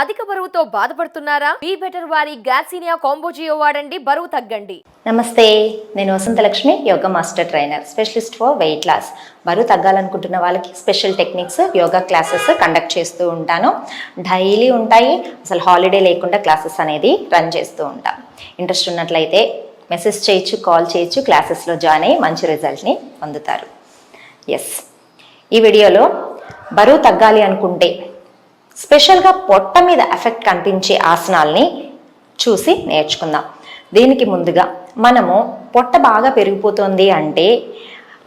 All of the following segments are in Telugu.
అధిక బరువుతో బాధపడుతున్నారా? బీ బెటర్ వారి గ్యాసీనియా కాంబోజియో వాడండి బరువు తగ్గండి. నమస్తే నేను Vasanthalakshmi yoga master trainer specialist for weight loss. బరువు తగ్గాలనుకుంటున్న వాళ్ళకి special techniques yoga classes conduct చేస్తూ ఉంటాను. డైలీ ఉంటాయి అసలు హాలిడే లేకుండా క్లాసెస్ అనేది రన్ చేస్తూ ఉంటాం. ఇంట్రెస్ట్ ఉన్నట్లయితే మెసేజ్ చేయొచ్చు కాల్ చేయొచ్చు క్లాసెస్లో జాయిన్ అయ్యి మంచి రిజల్ట్ని పొందుతారు. ఎస్ ఈ వీడియోలో బరువు తగ్గాలి అనుకుంటే స్పెషల్గా పొట్ట మీద ఎఫెక్ట్ కనిపించే ఆసనాల్ని చూసి నేర్చుకుందాం. దీనికి ముందుగా మనము పొట్ట బాగా పెరిగిపోతుంది అంటే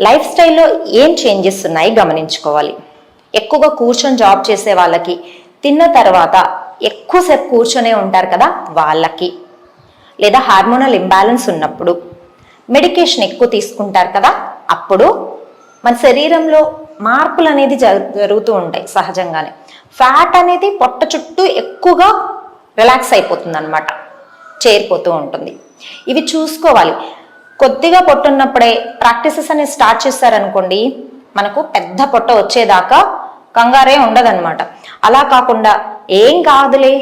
లైఫ్ స్టైల్లో ఏం చేంజెస్ ఉన్నాయి గమనించుకోవాలి. ఎక్కువగా కూర్చొని జాబ్ చేసే వాళ్ళకి తిన్న తర్వాత ఎక్కువసేపు కూర్చొనే ఉంటారు కదా వాళ్ళకి. లేదా హార్మోనల్ ఇంబ్యాలెన్స్ ఉన్నప్పుడు. మెడికేషన్ ఎక్కువ తీసుకుంటారు కదా అప్పుడు మన శరీరంలో మార్పులు అనేది జరుగుతూ ఉంటాయి సహజంగానే. ఫ్యాట్ అనేది పొట్ట చుట్టూ ఎక్కువగా రిలాక్స్ అయిపోతుంది అనమాట చేరిపోతూ ఉంటుంది. ఇవి చూసుకోవాలి. కొద్దిగా పొట్టున్నప్పుడే ప్రాక్టీసెస్ అనేది స్టార్ట్ చేస్తారనుకోండి మనకు పెద్ద పొట్ట వచ్చేదాకా కంగారే ఉండదన్నమాట. అలా కాకుండా ఏం కాదులే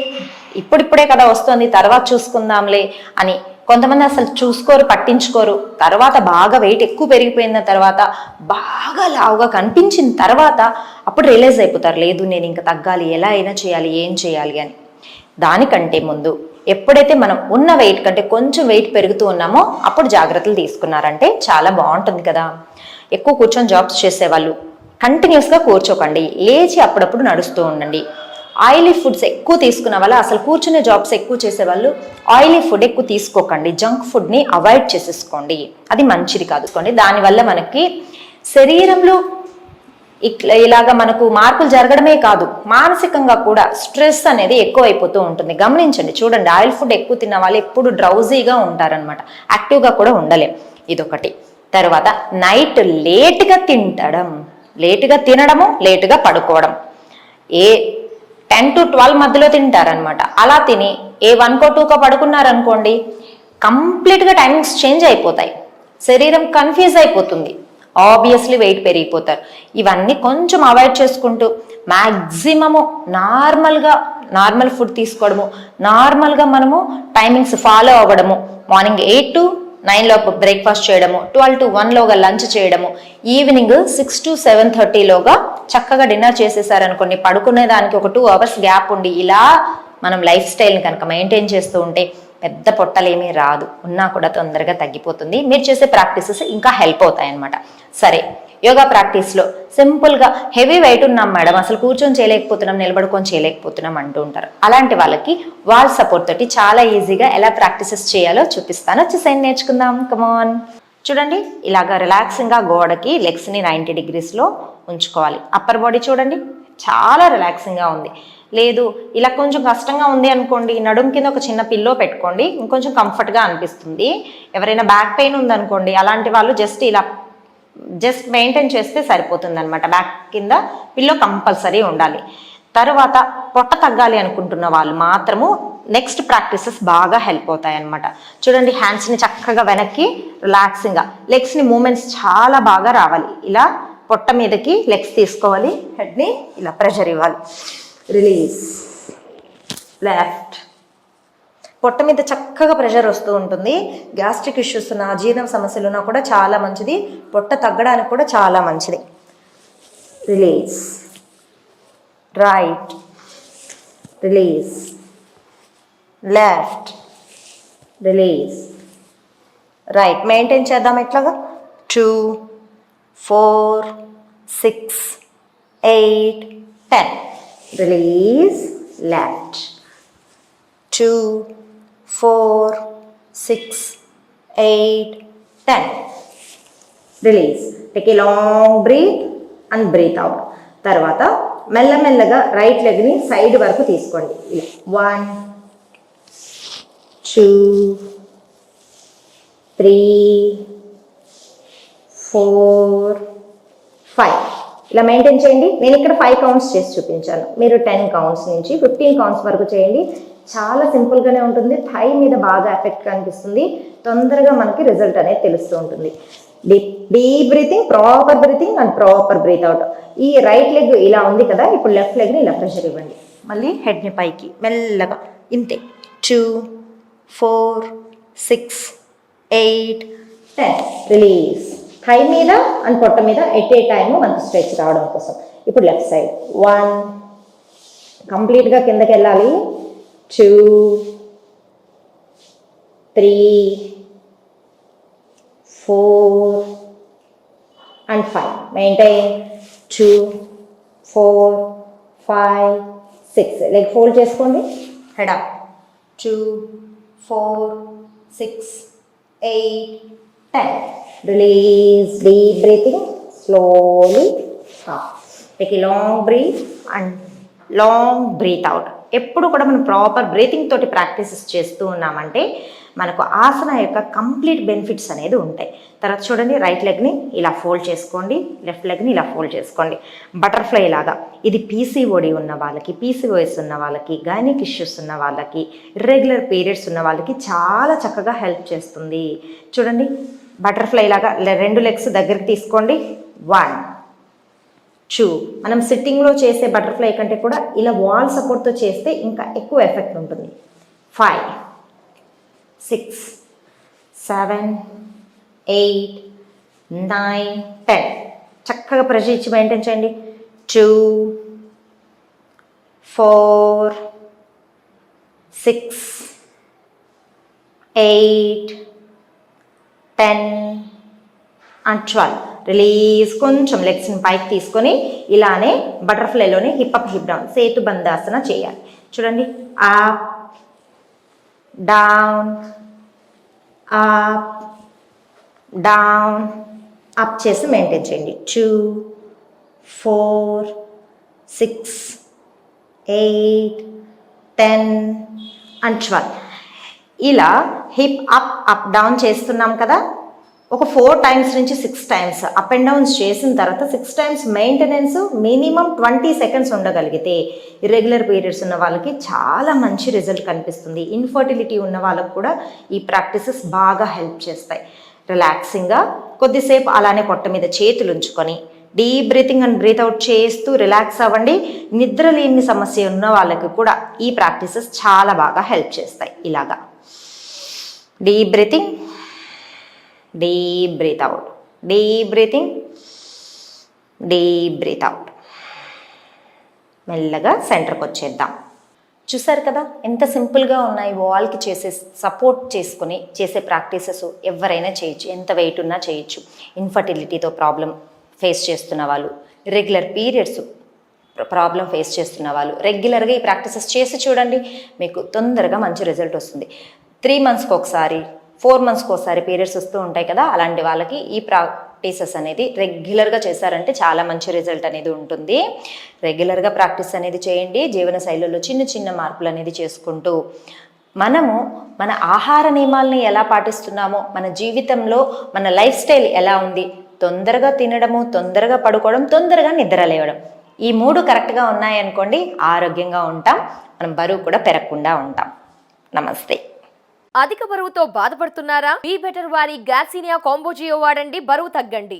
ఇప్పుడిప్పుడే కదా వస్తుంది తర్వాత చూసుకుందాంలే అని కొంతమంది అసలు చూసుకోరు పట్టించుకోరు. తర్వాత బాగా వెయిట్ ఎక్కువ పెరిగిపోయిన తర్వాత బాగా లావుగా కనిపించిన తర్వాత అప్పుడు రియలైజ్ అయిపోతారు లేదు నేను ఇంకా తగ్గాలి ఎలా అయినా చేయాలి ఏం చేయాలి అని. దానికంటే ముందు ఎప్పుడైతే మనం ఉన్న వెయిట్ కంటే కొంచెం వెయిట్ పెరుగుతూ ఉన్నామో అప్పుడు జాగ్రత్తలు తీసుకున్నారంటే చాలా బాగుంటుంది కదా. ఎక్కువ కూర్చొని జాబ్స్ చేసేవాళ్ళు కంటిన్యూస్గా కూర్చోకండి లేచి అప్పుడప్పుడు నడుస్తూ ఉండండి. ఆయిలీ ఫుడ్స్ ఎక్కువ తీసుకున్న వల్ల అసలు కూర్చునే జాబ్స్ ఎక్కువ చేసేవాళ్ళు ఆయిలీ ఫుడ్ ఎక్కువ తీసుకోకండి. జంక్ ఫుడ్ని అవాయిడ్ చేసేసుకోండి. అది మంచిది కాదుకోండి దానివల్ల మనకి శరీరంలో ఇట్లా ఇలాగ మనకు మార్పులు జరగడమే కాదు మానసికంగా కూడా స్ట్రెస్ అనేది ఎక్కువైపోతూ ఉంటుంది. గమనించండి చూడండి ఆయిల్ ఫుడ్ ఎక్కువ తిన్న వాళ్ళు ఎప్పుడు డ్రౌజీగా ఉంటారనమాట యాక్టివ్గా కూడా ఉండలేం. ఇదొకటి. తర్వాత నైట్ లేట్గా తింటడం. లేటుగా తినడము లేటుగా పడుకోవడం. ఏ టెన్ టు ట్వెల్వ్ మధ్యలో తింటారనమాట అలా తిని ఏ వన్కో టూకో పడుకున్నారనుకోండి కంప్లీట్గా టైమింగ్స్ చేంజ్ అయిపోతాయి. శరీరం కన్ఫ్యూజ్ అయిపోతుంది. ఆబ్వియస్లీ వెయిట్ పెరిగిపోతారు. ఇవన్నీ కొంచెం అవాయిడ్ చేసుకుంటూ మ్యాక్సిమము నార్మల్గా నార్మల్ ఫుడ్ తీసుకోవడము నార్మల్గా మనము టైమింగ్స్ ఫాలో అవ్వడము మార్నింగ్ ఎయిట్ టు నైన్ లోపు బ్రేక్ఫాస్ట్ చేయడము ట్వెల్వ్ టు వన్లోగా లంచ్ చేయడము ఈవినింగ్ సిక్స్ టు సెవెన్ థర్టీలోగా చక్కగా డిన్నర్ చేసేసారనుకోండి పడుకునే దానికి ఒక టూ అవర్స్ గ్యాప్ ఉండి ఇలా మనం లైఫ్ స్టైల్ని కనుక మెయింటైన్ చేస్తూ ఉంటే పెద్ద పొట్టలేమీ రాదు. ఉన్నా కూడా తొందరగా తగ్గిపోతుంది. మీరు చేసే ప్రాక్టీసెస్ ఇంకా హెల్ప్ అవుతాయి సరే యోగా ప్రాక్టీస్లో సింపుల్గా హెవీ వెయిట్ ఉన్నాం మేడం అసలు కూర్చొని చేయలేకపోతున్నాం నిలబడుకొని చేయలేకపోతున్నాం అంటూ ఉంటారు. అలాంటి వాళ్ళకి వాల్ సపోర్ట్ తోటి చాలా ఈజీగా ఎలా ప్రాక్టీసెస్ చేయాలో చూపిస్తాను. వచ్చేసైన్ నేర్చుకుందాం. కమాన్ చూడండి ఇలాగ రిలాక్సింగ్గా గోడకి లెగ్స్ని నైంటీ డిగ్రీస్లో ఉంచుకోవాలి. అప్పర్ బాడీ చూడండి చాలా రిలాక్సింగ్గా ఉంది. లేదు ఇలా కొంచెం కష్టంగా ఉంది అనుకోండి నడుము కింద ఒక చిన్న పిల్లో పెట్టుకోండి ఇంకొంచెం కంఫర్ట్గా అనిపిస్తుంది. ఎవరైనా బ్యాక్ పెయిన్ ఉందనుకోండి అలాంటి వాళ్ళు జస్ట్ ఇలా జస్ట్ మెయింటైన్ చేస్తే సరిపోతుంది అనమాట బ్యాక్ కింద పిల్లో కంపల్సరీ ఉండాలి. తర్వాత పొట్ట తగ్గాలి అనుకుంటున్న వాళ్ళు మాత్రము నెక్స్ట్ ప్రాక్టీసెస్ బాగా హెల్ప్ అవుతాయి అనమాట చూడండి హ్యాండ్స్ని చక్కగా వెనక్కి రిలాక్సింగ్గా లెగ్స్ని మూమెంట్స్ చాలా బాగా రావాలి. ఇలా పొట్ట మీదకి లెగ్స్ తీసుకోవాలి హెడ్ని ఇలా ప్రెషర్ ఇవ్వాలి. రిలీజ్. లెఫ్ట్. పొట్ట మీద చక్కగా ప్రెషర్ వస్తూ ఉంటుంది. గ్యాస్ట్రిక్ ఇష్యూస్ ఉన్న అజీర్ణ సమస్యలు ఉన్నా కూడా చాలా మంచిది. పొట్ట తగ్గడానికి కూడా చాలా మంచిది. Release. Right. Release. Left. Release. Right. Maintain చేద్దాం ఎట్లాగా? Two. Four six eight ten release left two four six eight ten release take a long breath and breath out తర్వాత మెల్లమెల్లగా రైట్ లెగ్ని సైడ్ వరకు తీసుకోండి. One two three four five. ఇలా మెయింటైన్ చేయండి. నేను ఇక్కడ ఫైవ్ కౌంట్స్ చేసి చూపించాను. మీరు టెన్ కౌంట్స్ నుంచి ఫిఫ్టీన్ కౌంట్స్ వరకు చేయండి. చాలా సింపుల్గానే ఉంటుంది. థై మీద బాగా ఎఫెక్ట్ కనిపిస్తుంది తొందరగా మనకి రిజల్ట్ అనేది తెలుస్తూ ఉంటుంది. Deep deep breathing proper breathing and proper breath out. ఈ రైట్ లెగ్ ఇలా ఉంది కదా ఇప్పుడు లెఫ్ట్ లెగ్ని ఇలా ప్రెషర్ ఇవ్వండి. మళ్ళీ హెడ్ని పైకి మెల్లగా ఇంతే. Two four six eight ten. Release. Thigh మీద అండ్ పొట్ట మీద ఎట్ ఏ టైమ్ మనకు స్ట్రెచ్ రావడం కోసం. ఇప్పుడు లెఫ్ట్ సైడ్ వన్ కంప్లీట్గా కిందకి వెళ్ళాలి. Two three four and five maintain two four five six leg fold చేసుకోండి. Head up two four six eight ten release deep breathing slowly take long breath and long breath out ఎప్పుడు కూడా మనం ప్రాపర్ బ్రీతింగ్ తోటి ప్రాక్టీసెస్ చేస్తూ ఉన్నామంటే మనకు ఆసన యొక్క కంప్లీట్ బెనిఫిట్స్ అనేది ఉంటాయి. తర్వాత చూడండి రైట్ లెగ్ని ఇలా ఫోల్డ్ చేసుకోండి లెఫ్ట్ లెగ్ని ఇలా ఫోల్డ్ చేసుకోండి. బటర్ఫ్లై లాగా. ఇది పీసీఓడి ఉన్న వాళ్ళకి పీసీఓఎస్ ఉన్న వాళ్ళకి గైనిక్ ఇష్యూస్ ఉన్న వాళ్ళకి ఇర్రెగ్యులర్ పీరియడ్స్ ఉన్న వాళ్ళకి చాలా చక్కగా హెల్ప్ చేస్తుంది. చూడండి బటర్ఫ్లై లాగా రెండు లెగ్స్ దగ్గరికి తీసుకోండి. వన్ టూ మనం సిట్టింగ్లో చేసే బటర్ఫ్లై కంటే కూడా ఇలా వాల్ సపోర్ట్తో చేస్తే ఇంకా ఎక్కువ ఎఫెక్ట్ ఉంటుంది. Five six seven eight nine ten చక్కగా ప్రెషర్ ఇచ్చి మెయింటైన్ చేయండి. Two four six eight ten and twelve. Release కొంచెం లెగ్స్ని పైకి తీసుకొని ఇలానే బటర్ఫ్లైలోనే హిప్ అప్ హిప్ డౌన్ సేతు బంధాసన చేయాలి. చూడండి. Up down up down up చేసి మెయింటైన్ చేయండి. Two four six eight ten and twelve ఇలా హిప్ అప్ అప్ డౌన్ చేస్తున్నాం కదా. ఒక ఫోర్ టైమ్స్ నుంచి six times up and downs చేసిన తర్వాత six times maintenance minimum twenty seconds ఉండగలిగితే ఇర్రెగ్యులర్ పీరియడ్స్ ఉన్న వాళ్ళకి చాలా మంచి రిజల్ట్ కనిపిస్తుంది. ఇన్ఫర్టిలిటీ ఉన్న వాళ్ళకు కూడా ఈ ప్రాక్టీసెస్ బాగా హెల్ప్ చేస్తాయి. రిలాక్సింగ్గా కొద్దిసేపు అలానే పొట్ట మీద చేతులు ఉంచుకొని deep breathing and breath out చేస్తూ రిలాక్స్ అవ్వండి. నిద్ర లేని సమస్య ఉన్న వాళ్ళకి కూడా ఈ ప్రాక్టీసెస్ చాలా బాగా హెల్ప్ చేస్తాయి. ఇలాగా. Deep breathing deep breath out deep breathing deep breath out మెల్లగా సెంటర్కి వచ్చేద్దాం. చూసారు కదా? ఎంత సింపుల్గా ఉన్నాయి వాల్కి చేసే సపోర్ట్ చేసుకుని చేసే ప్రాక్టీసెస్ ఎవరైనా చేయొచ్చు. ఎంత వెయిట్ ఉన్నా చేయొచ్చు. ఇన్ఫర్టిలిటీతో ప్రాబ్లం ఫేస్ చేస్తున్న వాళ్ళు రెగ్యులర్ పీరియడ్స్ ప్రాబ్లం ఫేస్ చేస్తున్న వాళ్ళు రెగ్యులర్గా ఈ ప్రాక్టీసెస్ చేసి చూడండి. మీకు తొందరగా మంచి రిజల్ట్ వస్తుంది. త్రీ మంత్స్కి ఒకసారి ఫోర్ మంత్స్కి ఒకసారి పీరియడ్స్ వస్తూ ఉంటాయి కదా అలాంటి వాళ్ళకి ఈ ప్రాక్టీసెస్ అనేది రెగ్యులర్గా చేశారంటే చాలా మంచి రిజల్ట్ అనేది ఉంటుంది. రెగ్యులర్గా ప్రాక్టీస్ అనేది చేయండి జీవన శైలిలో చిన్న చిన్న మార్పులు అనేది చేసుకుంటూ. మనము మన ఆహార నియమాలని ఎలా పాటిస్తున్నామో మన జీవితంలో మన లైఫ్ స్టైల్ ఎలా ఉంది తొందరగా తినడము తొందరగా పడుకోవడం తొందరగా నిద్ర లేవడం ఈ మూడు కరెక్ట్గా ఉన్నాయనుకోండి ఆరోగ్యంగా ఉంటాం మనం బరువు కూడా పెరగకుండా ఉంటాం. నమస్తే. అధిక బరువుతో బాధపడుతున్నారా? బీ బెటర్ వారి గ్యాసీనియా కాంబోజియో వాడండి బరువు తగ్గండి.